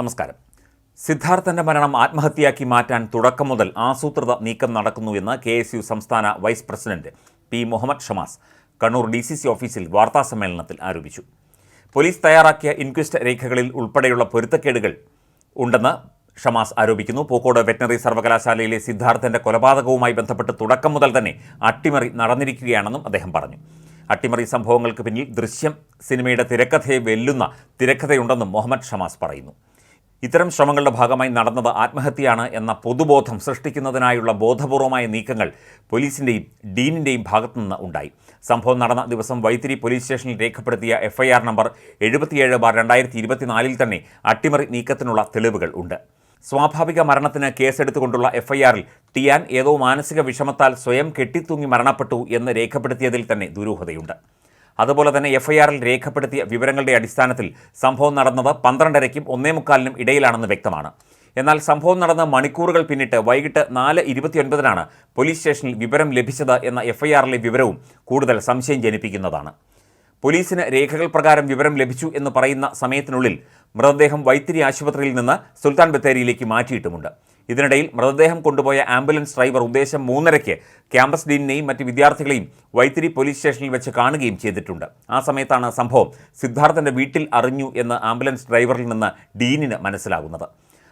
നമസ്കാരം. സിദ്ധാർത്ഥന്റെ മരണം ആത്മഹത്യയാക്കി മാറ്റാൻ തുടക്കം മുതൽ ആസൂത്രിത നീക്കം നടക്കുന്നുവെന്ന് കെ എസ് യു സംസ്ഥാന vice president P Muhammad Shamas Kannur D C C ഓഫീസിൽ വാർത്താസമ്മേളനത്തിൽ ആരോപിച്ചു. പോലീസ് തയ്യാറാക്കിയ ഇൻക്വസ്റ്റ് രേഖകളിൽ ഉൾപ്പെടെയുള്ള പൊരുത്തക്കേടുകൾ ഉണ്ടെന്ന് ഷമാസ് ആരോപിക്കുന്നു. പൂക്കോട് വെറ്റനറി സർവകലാശാലയിലെ സിദ്ധാർത്ഥന്റെ കൊലപാതകവുമായി ബന്ധപ്പെട്ട് തുടക്കം മുതൽ തന്നെ അട്ടിമറി നടന്നിരിക്കുകയാണെന്നും അദ്ദേഹം പറഞ്ഞു. അട്ടിമറി സംഭവങ്ങൾക്ക് പിന്നിൽ ദൃശ്യം സിനിമയുടെ തിരക്കഥയെ വെല്ലുന്ന തിരക്കഥയുണ്ടെന്നും മുഹമ്മദ് ഷമാസ് പറയുന്നു. ഇത്തരം ശ്രമങ്ങളുടെ ഭാഗമായി നടന്നത് ആത്മഹത്യയാണ് എന്ന പൊതുബോധം സൃഷ്ടിക്കുന്നതിനായുള്ള ബോധപൂർവമായ നീക്കങ്ങൾ പോലീസിന്റെയും ഡീനിന്റെയും ഭാഗത്തുനിന്ന് ഉണ്ടായി. സംഭവം നടന്ന ദിവസം വൈത്തിരി പോലീസ് സ്റ്റേഷനിൽ രേഖപ്പെടുത്തിയ എഫ്ഐആർ നമ്പർ എഴുപത്തിയേഴ് ബാർ രണ്ടായിരത്തി ഇരുപത്തിനാലിൽ തന്നെ അട്ടിമറി നീക്കത്തിനുള്ള തെളിവുകൾ ഉണ്ട്. സ്വാഭാവിക മരണത്തിന് കേസെടുത്തുകൊണ്ടുള്ള എഫ്ഐആറിൽ ടിയാൻ ഏതോ മാനസിക വിഷമത്താൽ സ്വയം കെട്ടിത്തൂങ്ങി മരണപ്പെട്ടു എന്ന് രേഖപ്പെടുത്തിയതിൽ തന്നെ ദുരൂഹതയുണ്ട്. അതുപോലെ തന്നെ എഫ്ഐആറിൽ രേഖപ്പെടുത്തിയ വിവരങ്ങളുടെ അടിസ്ഥാനത്തിൽ സംഭവം നടന്നത് പന്ത്രണ്ടരയ്ക്കും ഒന്നേ മുക്കാലിനും ഇടയിലാണെന്ന് വ്യക്തമാണ്. എന്നാൽ സംഭവം നടന്ന മണിക്കൂറുകൾ പിന്നിട്ട് വൈകിട്ട് നാല് ഇരുപത്തിയൊൻപതിനാണ് പോലീസ് സ്റ്റേഷനിൽ വിവരം ലഭിച്ചത് എന്ന എഫ്ഐആറിലെ വിവരവും കൂടുതൽ സംശയം ജനിപ്പിക്കുന്നതാണ്. പോലീസിന് രേഖകൾ പ്രകാരം വിവരം ലഭിച്ചു എന്ന് പറയുന്ന സമയത്തിനുള്ളിൽ മൃതദേഹം വൈത്തിരി ആശുപത്രിയിൽ നിന്ന് സുൽത്താൻ ബത്തേരിയിലേക്ക് മാറ്റിയിട്ടുമുണ്ട്. ഇതിനിടയിൽ മൃതദേഹം കൊണ്ടുപോയ ആംബുലൻസ് ഡ്രൈവർ ഉദ്ദേശം മൂന്നരയ്ക്ക് ക്യാമ്പസ് ഡീനിനെയും മറ്റ് വിദ്യാർത്ഥികളെയും വൈത്തിരി പോലീസ് സ്റ്റേഷനിൽ വെച്ച് കാണുകയും ചെയ്തിട്ടുണ്ട്. ആ സമയത്താണ് സംഭവം സിദ്ധാർത്ഥന്റെ വീട്ടിൽ അറിഞ്ഞു എന്ന് ആംബുലൻസ് ഡ്രൈവറിൽ നിന്ന് ഡീനിന് മനസ്സിലാകുന്നത്.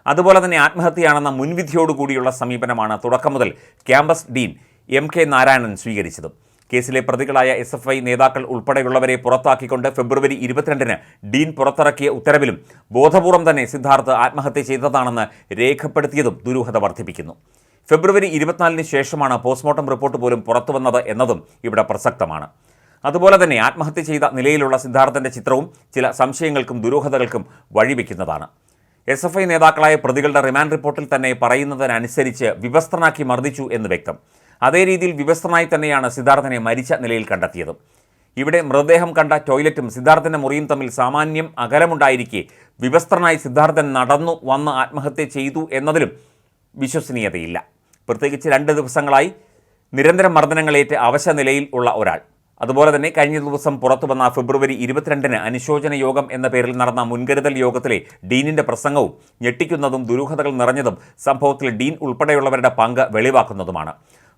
അതുപോലെ തന്നെ ആത്മഹത്യയാണെന്ന മുൻവിധിയോടുകൂടിയുള്ള സമീപനമാണ് തുടക്കം മുതൽ campus dean M K Narayanan സ്വീകരിച്ചത്. കേസിലെ പ്രതികളായ എസ് എഫ് ഐ നേതാക്കൾ ഉൾപ്പെടെയുള്ളവരെ പുറത്താക്കിക്കൊണ്ട് ഫെബ്രുവരി ഇരുപത്തിരണ്ടിന് ഡീൻ പുറത്തിറക്കിയ ഉത്തരവിലും ബോധപൂർവം തന്നെ സിദ്ധാർത്ഥ് ആത്മഹത്യ ചെയ്തതാണെന്ന് രേഖപ്പെടുത്തിയതും ദുരൂഹത വർദ്ധിപ്പിക്കുന്നു. ഫെബ്രുവരി ഇരുപത്തിനാലിന് ശേഷമാണ് പോസ്റ്റ്മോർട്ടം റിപ്പോർട്ട് പോലും പുറത്തുവന്നത് എന്നതും ഇവിടെ പ്രസക്തമാണ്. അതുപോലെ തന്നെ ആത്മഹത്യ ചെയ്ത നിലയിലുള്ള സിദ്ധാർത്ഥന്റെ ചിത്രവും ചില സംശയങ്ങൾക്കും ദുരൂഹതകൾക്കും വഴിവെക്കുന്നതാണ്. എസ് എഫ് ഐ നേതാക്കളായ പ്രതികളുടെ റിമാൻഡ് റിപ്പോർട്ടിൽ തന്നെ പറയുന്നതിനനുസരിച്ച് വിവസ്ത്രനാക്കി മർദ്ദിച്ചു എന്ന് വ്യക്തം. അതേ രീതിയിൽ വിവസ്ത്രനായി തന്നെയാണ് സിദ്ധാർത്ഥനെ മരിച്ച നിലയിൽ കണ്ടെത്തിയത്. ഇവിടെ മൃതദേഹം കണ്ട ടോയ്ലറ്റും സിദ്ധാർത്ഥന്റെ മുറിയും തമ്മിൽ സാമാന്യം അകലമുണ്ടായിരിക്കെ വിവസ്ത്രനായി സിദ്ധാർത്ഥൻ നടന്നു വന്ന് ആത്മഹത്യ ചെയ്തു എന്നതിലും വിശ്വസനീയതയില്ല. പ്രത്യേകിച്ച് രണ്ട് ദിവസങ്ങളായി നിരന്തരം മർദ്ദനങ്ങളേറ്റ് അവശ നിലയിൽ ഉള്ള ഒരാൾ. അതുപോലെ തന്നെ കഴിഞ്ഞ ദിവസം പുറത്തു വന്ന ഫെബ്രുവരി ഇരുപത്തിരണ്ടിന് അനുശോചന യോഗം എന്ന പേരിൽ നടന്ന മുൻകരുതൽ യോഗത്തിലെ ഡീനിന്റെ പ്രസംഗവും ഞെട്ടിക്കുന്നതും ദുരൂഹതകൾ നിറഞ്ഞതും സംഭവത്തിൽ ഡീൻ ഉൾപ്പെടെയുള്ളവരുടെ പങ്ക് വെളിവാക്കുന്നതുമാണ്.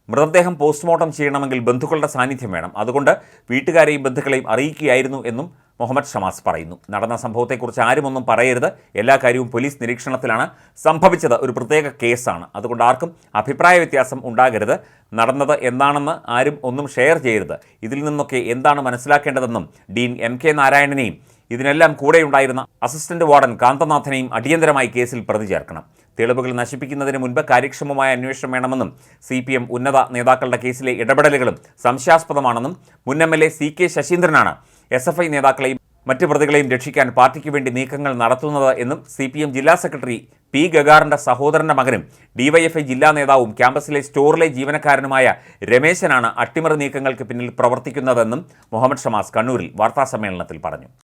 മൃതദേഹം പോസ്റ്റ്മോർട്ടം ചെയ്യണമെങ്കിൽ ബന്ധുക്കളുടെ സാന്നിധ്യം വേണം. അതുകൊണ്ട് വീട്ടുകാരെയും ബന്ധുക്കളെയും അറിയിക്കുകയായിരുന്നു എന്നും മുഹമ്മദ് ഷമാസ് പറയുന്നു. നടന്ന സംഭവത്തെക്കുറിച്ച് ആരുമൊന്നും പറയരുത്. എല്ലാ കാര്യവും പോലീസ് നിരീക്ഷണത്തിലാണ്. സംഭവിച്ചത് ഒരു പ്രത്യേക കേസാണ്. അതുകൊണ്ട് ആർക്കും അഭിപ്രായ വ്യത്യാസം ഉണ്ടാകരുത്. നടന്നത് എന്താണെന്ന് ആരും ഒന്നും ഷെയർ ചെയ്യരുത്. ഇതിൽ നിന്നൊക്കെ എന്താണ് മനസ്സിലാക്കേണ്ടതെന്നും ഡീൻ എം കെ നാരായണനെയും ഇതിനെല്ലാം കൂടെയുണ്ടായിരുന്ന അസിസ്റ്റന്റ് വാർഡൻ കാന്തനാഥനെയും അടിയന്തരമായി കേസിൽ പ്രതി ചേർക്കണം. തെളിവുകൾ നശിപ്പിക്കുന്നതിന് മുൻപ് കാര്യക്ഷമമായ അന്വേഷണം വേണമെന്നും സി പി എം ഉന്നത നേതാക്കളുടെ കേസിലെ ഇടപെടലുകളും സംശയാസ്പദമാണെന്നും മുൻ M L A C K ശശീന്ദ്രനാണ് S F I നേതാക്കളെയും മറ്റ് പ്രതികളെയും രക്ഷിക്കാൻ പാർട്ടിക്ക് വേണ്ടി നീക്കങ്ങൾ നടത്തുന്നത് എന്നും സി പി എം ജില്ലാ സെക്രട്ടറി പി ഗഗാറിന്റെ സഹോദരന്റെ മകനും ഡിവൈഎഫ്ഐ ജില്ലാ നേതാവും ക്യാമ്പസിലെ സ്റ്റോറിലെ ജീവനക്കാരനുമായ രമേശനാണ് അട്ടിമറി നീക്കങ്ങൾക്ക് പിന്നിൽ പ്രവർത്തിക്കുന്നതെന്നും മുഹമ്മദ് ഷമാസ് കണ്ണൂരിൽ വാർത്താസമ്മേളനത്തിൽ പറഞ്ഞു.